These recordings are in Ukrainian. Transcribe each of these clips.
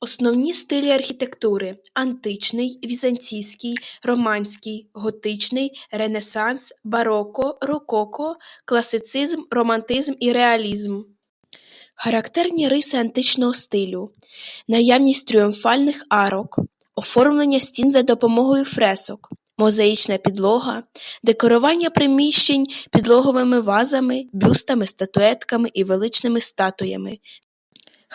Основні стилі архітектури античний, візантійський, романський, готичний, ренесанс, бароко, рококо, класицизм, романтизм і реалізм. Характерні риси античного стилю наявність тріумфальних арок, оформлення стін за допомогою фресок, мозаїчна підлога, декорування приміщень підлоговими вазами, бюстами, статуетками і величними статуями.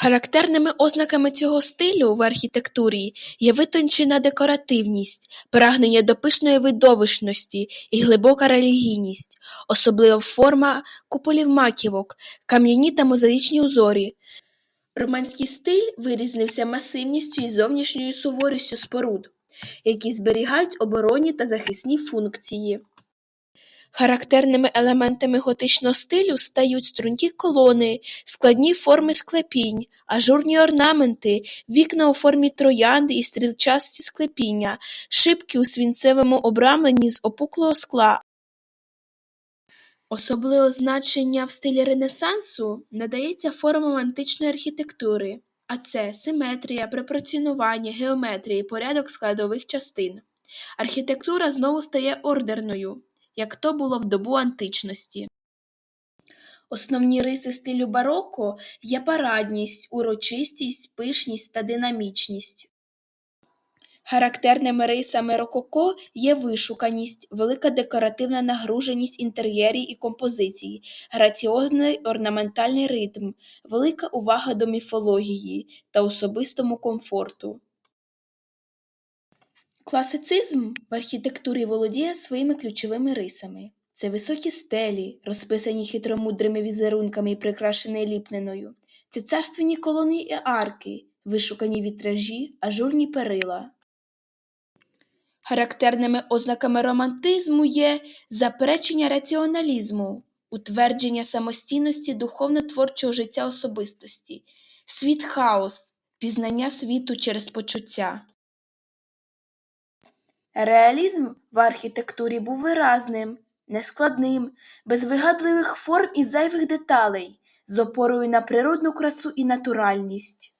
Характерними ознаками цього стилю в архітектурі є витончена декоративність, прагнення до пишної видовищності і глибока релігійність, особлива форма куполів маківок, кам'яні та мозаїчні узорі. Романський стиль вирізнився масивністю і зовнішньою суворістю споруд, які зберігають оборонні та захисні функції. Характерними елементами готичного стилю стають стрункі колони, складні форми склепінь, ажурні орнаменти, вікна у формі троянди і стрілчасті склепіння, шибки у свінцевому обрамленні з опуклого скла. Особливе значення в стилі Ренесансу надається формам античної архітектури, а це симетрія, пропорціонування, геометрія і порядок складових частин. Архітектура знову стає ордерною, як то було в добу античності. Основні риси стилю бароко є парадність, урочистість, пишність та динамічність. Характерними рисами рококо є вишуканість, велика декоративна нагруженість інтер'єрів і композиції, граціозний орнаментальний ритм, велика увага до міфології та особистому комфорту. Класицизм в архітектурі володіє своїми ключовими рисами. Це високі стелі, розписані хитромудрими візерунками і прикрашені ліпниною. Це царственні колони і арки, вишукані вітражі, ажурні перила. Характерними ознаками романтизму є заперечення раціоналізму, утвердження самостійності духовно-творчого життя особистості, світ хаос, пізнання світу через почуття. Реалізм в архітектурі був виразним, нескладним, без вигадливих форм і зайвих деталей, з опорою на природну красу і натуральність.